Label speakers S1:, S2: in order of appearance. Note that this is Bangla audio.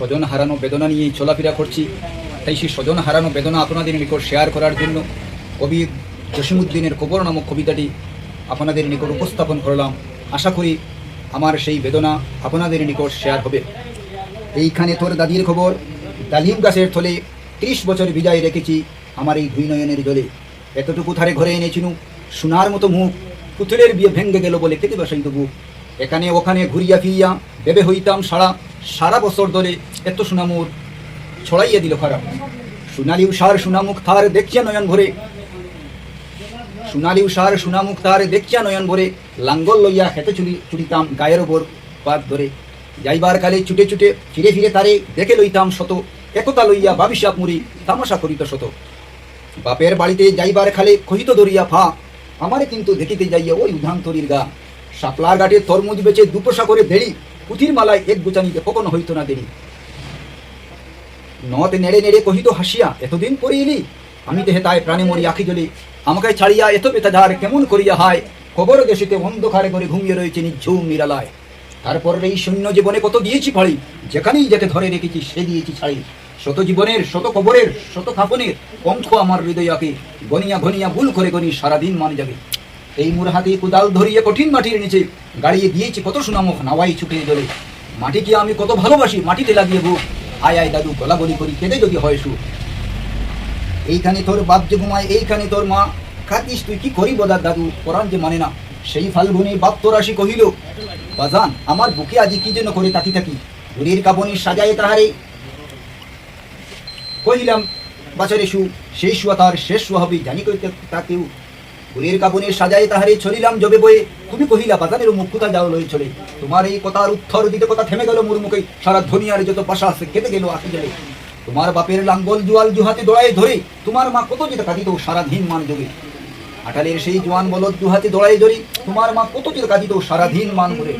S1: স্বজন হারানো বেদনা নিয়ে চলাফেরা করছি। তাই সেই স্বজন হারানো বেদনা আপনাদের নিকট শেয়ার করার জন্য কবি জসিমুদ্দিনের কবর নামক কবিতাটি আপনাদের নিকট উপস্থাপন করলাম। আশা করি আমার সেই বেদনা আপনাদের নিকট শেয়ার হবে। এইখানে তোর দাদির খবর, ডালিম গাছের থলে ত্রিশ বছর বিদায় রেখেছি আমার এই দুই নয়নের জলে। এতটুকু থারে ঘরে এনেছিনু সোনার মতো মুখ, পুতুলের বিয়ে ভেঙ্গে গেল বলে কেটে বসাইত বুক এখানে ওখানে ঘুরিয়া ফিরিয়া ভেবে হইতাম সারা সারা বছর ধরে এত সুনামুর ছড়াইয়া দিল খারাপ সোনালি উষার সোনামুখ থার দেখিয়া নয়ন ভরে। সোনালি উষার সোনামুখ তার দেখিয়া নয়ন ভরে। লাঙ্গল লইয়া হেঁটে চুরি চুরিতাম গায়ের ওপর পাত ধরে। যাইবার কালে ছুটে ছুটে ফিরে ফিরে তারে দেখে লইতাম শত। একতা লইয়া বাবিসাপ মুড়ি, তামাশা করিত শত। বাপের বাড়িতে যাইবার খালে কহিত দরিয়া ফা। আমারে কিন্তু দেখিতে যাইয়া ওই উধান তরির গা। শাপলার ঘাটে তরমুজ বেচে দুপোষা করে দেরি পুঁথির মালায় এক গুচানিতে কখনো হইতো না দেরি। নথ নেড়ে নেড়ে কহিত, হাসিয়া, এতদিন পরে এলি? আমি তো হেতায় প্রাণে মরি, আখি জ্বলি। আমাকে ছাড়িয়া এত বেতাধার কেমন করিয়া হায়? কবর দেশিতে অন্ধকারে করে ঘুমিয়ে রয়েছে নিঝুম নিরালায়। তারপর এই শূন্য জীবনে কত দিয়েছি ফাড়ি? যেখানেই যাকে ধরে রেখেছি, সে দিয়েছি ছাড়ি। শত জীবনের, শত কবরের, শত খাপনের কণ্ঠ আমার হৃদয়াকে গনিয়া ঘনিয়া ভুল করে গনি সারাদিন মান যাবে। এই মোর হাতে কোদাল ধরিয়ে কঠিন মাটির নিচে গাড়িয়ে দিয়েছি কত সুনামক নাওয়াই ছুটে জলে। মাটিকে আমি কত ভালোবাসি, মাটিতে লাগিয়ে বুক আয় আয়, দাদু, গলাগলি করি, কেঁদে যদি হয় সুর এইখানে তোর বাপ যে ঘুমায়, এইখানে তোর মা। খাতিস তুই, কি করি বদার দাদু? পরাণ যে মানে না। সেই ফাল্গুনি বাপ তোর আসি কহিল, বাজান, আমার বুকে আজি কি যেন করে তাকি থাকি ঘুরির কাবনি সাজায় তাহারে। কহিলাম বাছরে শু সেই শুয়া তার শেষ শুয়া হবে। জানি কইতে তাকেও ঘুরির কাপুনে সাজাই তাহারে ছড়িলাম জবে বয়ে। তুমি কহিলা, বাজানের মুখুতা যাও লই চলে? তোমার এই কথার উত্তর দিতে কথা থেমে গেল মোর মুখে সারা ধনিয়ার যত পাশা আছে, কেটে গেল আসি জলে। তোমার বাপের লাঙ্গল জুয়াল জুহাতে দড়াই ধরে, তোমার মা কত যেটা কাঁদিত সারাদিন মান যোগে আটালের সেই জোয়ান বলদ দুহাতে দড়াই ধরি, তোমার মা কত যেটা কাঁদিত সারাদিন মান করে